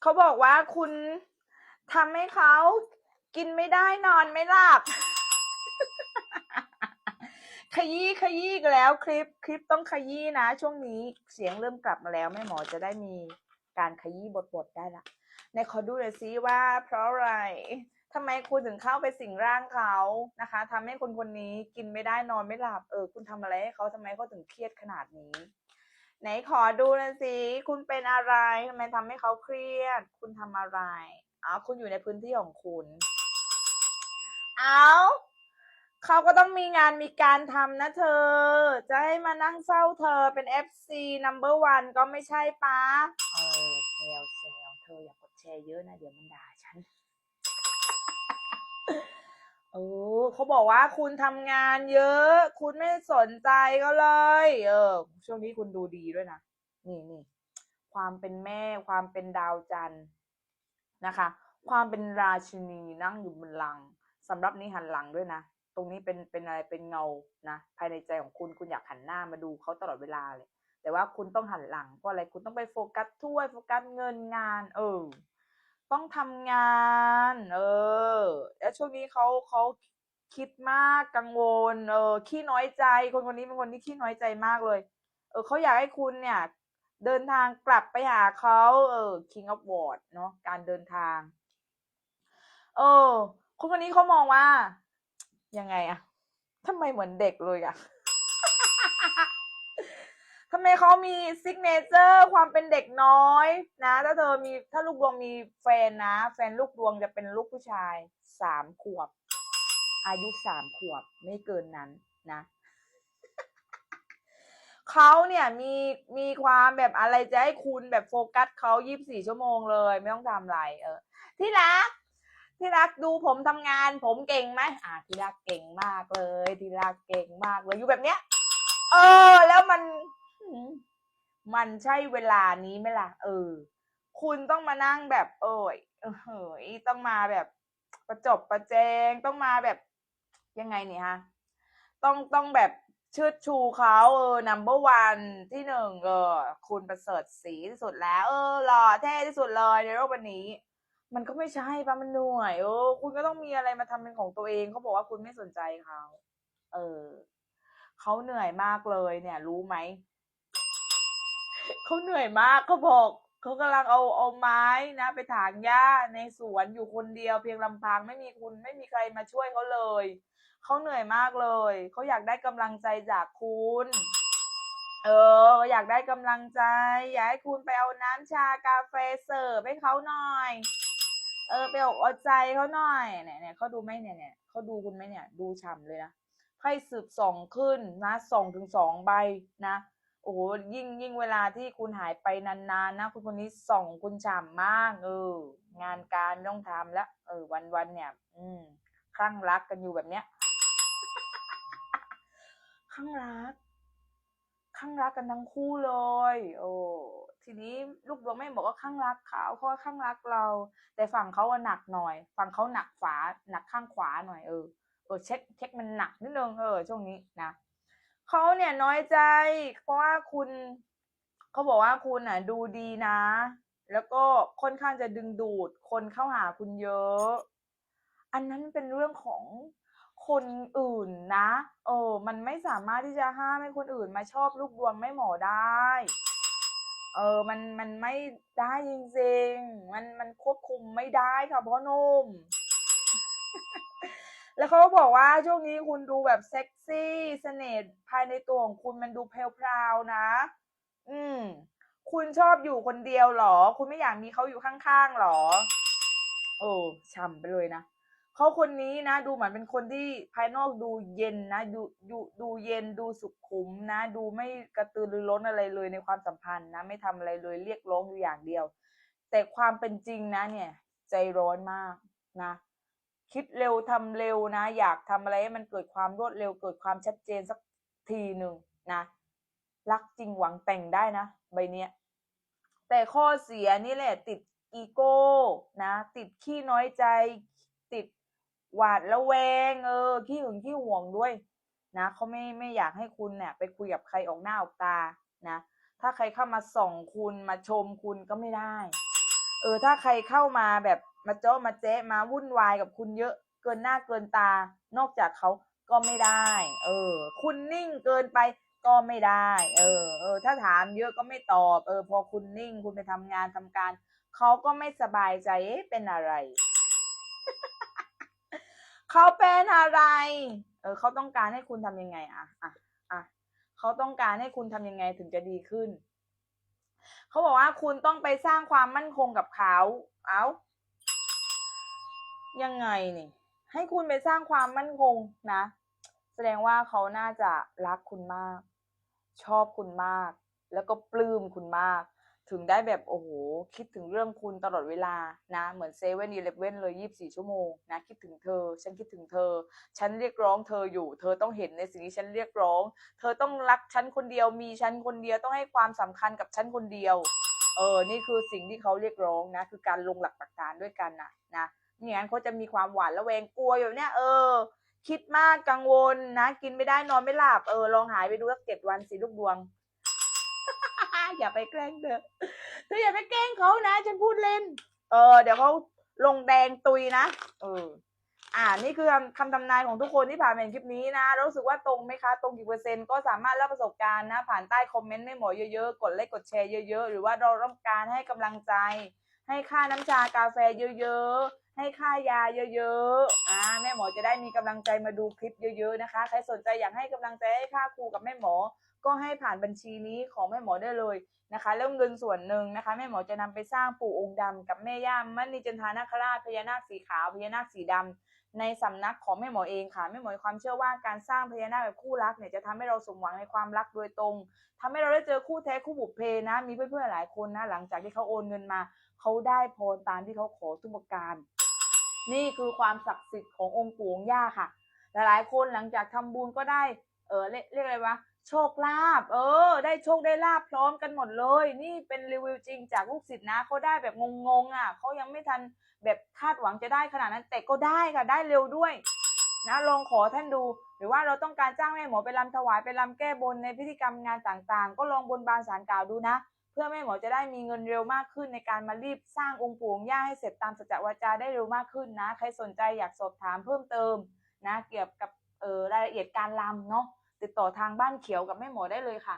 เขาบอกว่าคุณทำให้เขากินไม่ได้นอนไม่หลับ ขยี้ขยี้อีกแล้วคลิปคลิปต้องขยี้นะ ช่วงนี้เสียงเริ่มกลับมาแล้วแม่หมอจะได้มีการขยี้บทบทได้ละในขอดูหน่อยซิว่า เพราะอะไรทำไมคุณถึงเข้าไปสิงร่างเขานะคะทำให้คนคนนี้กินไม่ได้นอนไม่หลับเออ คุณทำอะไรให้เขาทำไมเขาถึงเครียดขนาดนี้ ไหนขอดูน่อยสิคุณเป็นอะไรทำไมทำให้เขาเครียด คุณทำอะไรอ๋อคุณอยู่ในพื้นที่ของคุณเอาเขาก็ต้องมีงานมีการทำนะเธอ จะให้มานั่งเศร้าเธอเป็น FC number one ก็ไม่ใช่ปะเออเซลเซลเธออย่ากดแชร์เยอะนะ เดี๋ยวมันด่าฉัน เออเขาบอกว่าคุณทำงานเยอะ คุณไม่สนใจก็เลย เออ ช่วงนี้คุณดูดีด้วยนะ นี่นี่ความเป็นแม่ความเป็นดาวจันทร์นะคะ ความเป็นราชินีนั่งอยู่บนหลังสำหรับนี้หันหลังด้วยนะ ตรงนี้เป็นเป็นอะไรเป็นเงานะภายในใจของคุณคุณอยากหันหน้ามาดูเขาตลอดเวลาเลย แต่ว่าคุณต้องหันหลังเพราะอะไรคุณต้องไปโฟกัสถ้วยโฟกัสเงินงาน เออ ต้องทำงาน เออ แล้วช่วงนี้เขาเขาคิดมากกังวล เออขี้น้อยใจ คนคนนี้เป็นคนที่ขี้น้อยใจมากเลย เออเขาอยากให้คุณเนี่ย เดินทางกลับไปหาเขาเออ King of w a r d เนาะการเดินทาง เออ คนคนนี้เขามองว่า ยังไงอะทำไมเหมือนเด็กเลยอะ มเขามีซิกเนเจอร์ความเป็นเด็กน้อยนะ ถ้าเธอมีถ้าลูกดวงมีแฟนนะ แฟนลูกดวงจะเป็นลูกผู้ชายสามขวบ อายุสามขวบไม่เกินนั้นนะเขาเนี่ยมีมีความแบบอะไรจะให้คุณแบบโฟกัสเขายี่บสี่ชั่วโมงเลย ไม่ต้องทำอะไรเออ ที่รัก ที่รักดูผมทำงาน ผมเก่งไหมอ่าที่รักเก่งมากเลย ที่รักเก่งมากเลยอยู่แบบเนี้ย เออ มันใช่เวลานี้ไหมล่ะ เออ คุณต้องมานั่งแบบเอยเออเฮ้ยต้องมาแบบประจบประแจงต้องมาแบบยังไงเนี่ยฮะต้องต้องแบบเชิดชูเขาเออ number one ที่หนึ่งเออ คุณประเสริฐสีที่สุดแล้ว เออหล่อเท่ที่สุดเลยในโลกวันนี้ มันก็ไม่ใช่ปะมันเหนื่อย เออ คุณก็ต้องมีอะไรมาทำเป็นของตัวเองเขาบอกว่าคุณไม่สนใจเขา เออเขาเหนื่อยมากเลยเนี่ย รู้ไหม เขาเหนื่อยมากเขาบอกเขากำลังเอาเอาไม้นะ ไปถางหญ้าในสวนอยู่คนเดียวเพียงลำพังไม่มีคุณไม่มีใครมาช่วยเขาเลยเขาเหนื่อยมากเลยเขาอยากได้กำลังใจจากคุณ เอออยากได้กำลังใจ อยากให้คุณไปเอาน้ำชากาแฟเสิร์ฟให้เขาหน่อย เออไปอกเอาใจเขาหน่อยเนี่ยเนี่ยเขาดูไหมเนี่ยเนี่ยเขาดูคุณไหมเนี่ย ดูฉ่ำเลยนะไพ่สืบสองขึ้นนะสองถึงสองใบนะ โอ้โหยิ่งยิ่งเวลาที่คุณหายไปนานๆนะคุณคนนี้ส่องคุณฉ่ำมากเอองานการต้องทำแล้วเออวันๆเนี่ย อืมคลั่งรักกันอยู่แบบเนี้ยคลั่งรักข้างรักกันทั้งคู่เลย โอ้ทีนี้ลูกดวงแม่บอกว่าข้างรักเขาเพราะว่าข้างรักเรา แต่ฝั่งเขาอะหนักหน่อย ฝั่งเขาหนักฝาหนักข้างขวาหน่อยเออเออเช็คเช็คมันหนักนิดนึงเออช่วงนี้นะ เขาเนี่ยน้อยใจ เพราะว่าคุณเขาบอกว่าคุณอะ ดูดีนะ แล้วก็ค่อนข้างจะดึงดูด คนเข้าหาคุณเยอะ อันนั้นเป็นเรื่องของคนอื่นนะ เออ มันไม่สามารถที่จะห้ามให้คนอื่นมาชอบลูกดวงไม่หมอได้ เออ มัน มันไม่ได้จริงๆ มัน มันควบคุมไม่ได้ค่ะพ่อนุ่ม แล้วเขาบอกว่าช่วงนี้คุณดูแบบเซ็กซี่เสน่ห์ภายในตัวของคุณมันดูเพลวๆนะ อืม คุณชอบอยู่คนเดียวหรอ คุณไม่อยากมีเขาอยู่ข้างๆหรอ โอ้ฉ่ำไปเลยนะเขาคนนี้นะดูเหมือนเป็นคนที่ภายนอกดูเย็นนะดูดูดูเย็นดูสุขุมนะ ดูไม่กระตือรือร้นอะไรเลยในความสัมพันธ์นะ ไม่ทำอะไรเลยเรียกร้องอยู่อย่างเดียว แต่ความเป็นจริงนะเนี่ย ใจร้อนมากนะ คิดเร็วทำเร็วนะ อยากทำอะไรให้มันเกิดความรวดเร็ว เกิดความชัดเจนสักทีหนึ่งนะรักจริงหวังแต่งได้นะ ใบเนี้ยแต่ข้อเสียนี่แหละ ติดอีโก้นะ ติดขี้น้อยใจ ติดหวาดระแวง เออขี้หึงขี้ห่วงด้วยนะเขาไม่ไม่อยากให้คุณเนี่ยไปคุยกับใครออกหน้าออกตานะ ถ้าใครเข้ามาส่องคุณมาชมคุณก็ไม่ได้ เออ ถ้าใครเข้ามาแบบ มาเจาะมาเจ๊ะมาวุ่นวายกับคุณเยอะเกินหน้าเกินตา นอกจากเขาก็ไม่ได้ เออ คุณนิ่งเกินไปก็ไม่ได้ เออ เออ ถ้าถามเยอะก็ไม่ตอบ เออ พอคุณนิ่ง คุณไปทำงานทำการ เขาก็ไม่สบายใจ เอ๊ะ เป็นอะไร เขาเป็นอะไร เออ เขาต้องการให้คุณทำยังไงอะอะอะเขาต้องการให้คุณทำยังไงถึงจะดีขึ้น เขาบอกว่าคุณต้องไปสร้างความมั่นคงกับเขา เอา ยังไงนี่ ให้คุณไปสร้างความมั่นคงนะ แสดงว่าเขาน่าจะรักคุณมาก ชอบคุณมาก แล้วก็ปลื้มคุณมาก ถึงได้แบบโอ้โหคิดถึงเรื่องคุณตลอดเวลานะ เหมือนเซเว่นอีเลฟเว่นเลยยี่บสี่ชั่วโมงนะคิดถึงเธอ ฉันคิดถึงเธอ ฉันเรียกร้องเธออยู่ เธอต้องเห็นในสิ่งที่ฉันเรียกร้อง เธอต้องรักฉันคนเดียวมีฉันคนเดียวต้องให้ความสำคัญกับฉันคนเดียวเออ นี่คือสิ่งที่เขาเรียกร้องนะ คือการลงหลักปักฐานด้วยกันนะนะ ไม่งั้นเขาจะมีความหวานระแวงกลัวอยู่เนี่ยเออ คิดมากกังวลนะ กินไม่ได้นอนไม่หลับเออลองหายไปดูสักเจ็ดวันสิลูกดวง อย่าไปแกล้งเธอเธออย่าไปแกล้งเขานะ ฉันพูดเล่น เออ เดี๋ยวเขาลงแดงตุยนะเอออ่านี่คือคำทำนายของทุกคนที่ผ่านเห็นคลิปนี้นะรู้สึกว่าตรงไหมคะ ตรงกี่เปอร์เซ็นต์ก็สามารถเล่าประสบการณ์นะ ผ่านใต้คอมเมนต์ไม่หมอเยอะๆ กดไลค์กดแชร์เยอะๆ หรือว่าเราต้องการให้กำลังใจ ให้ค่าน้ำชากาแฟเยอะๆ ให้ค่ายาเยอะๆ อ่าแม่หมอจะได้มีกำลังใจมาดูคลิปเยอะๆนะคะ ใครสนใจอยากให้กำลังใจให้ค่าครูกับแม่หมอ ก็ให้ผ่านบัญชีนี้ของแม่หมอได้เลยนะคะแล้วเงินส่วนหนึ่งนะคะแม่หมอจะนำไปสร้างปู่องค์ดำกับแม่ย่ามณีจันทานาคราชพญานาคสีขาวพญานาคสีดำในสำนักของแม่หมอเองค่ะแม่หมอมีความเชื่อว่าการสร้างพญานาคแบบคู่รักเนี่ยจะทำให้เราสมหวังในความรักโดยตรงทำให้เราได้เจอคู่แท้คู่บุพเพนะ มีเพื่อนๆหลายคนนะหลังจากที่เขาโอนเงินมาเขาได้พรตามที่เขาขอทุกประการ นี่คือความศักดิ์สิทธิ์ขององค์ปู่องค์ย่าค่ะ หลายๆคนหลังจากทำบุญก็ได้เออเรียกอะไรวะ โชคลาภเออ ได้โชคได้ลาภพร้อมกันหมดเลย นี่เป็นรีวิวจริงจากลูกศิษย์นะเขาได้แบบงงๆอะเขายังไม่ทันแบบคาดหวังจะได้ขนาดนั้นแต่ก็ได้ค่ะได้เร็วด้วย นะลองขอท่านดู หรือว่าเราต้องการจ้างแม่หมอไปรำถวายไปรำแก้บนในพิธีกรรมงานต่างๆ ก็ลองบนบานสารกล่าวดูนะ เพื่อแม่หมอจะได้มีเงินเร็วมากขึ้นในการมารีบสร้างองค์ปู่องค์ย่าให้เสร็จตามสัจจวาจาได้เร็วมากขึ้นนะ ใครสนใจอยากสอบถามเพิ่มเติมนะ เกี่ยวกับเอ่อรายละเอียดการรำเนาะ ติดต่อทางบ้านเขียวกับแม่หมอได้เลยค่ะ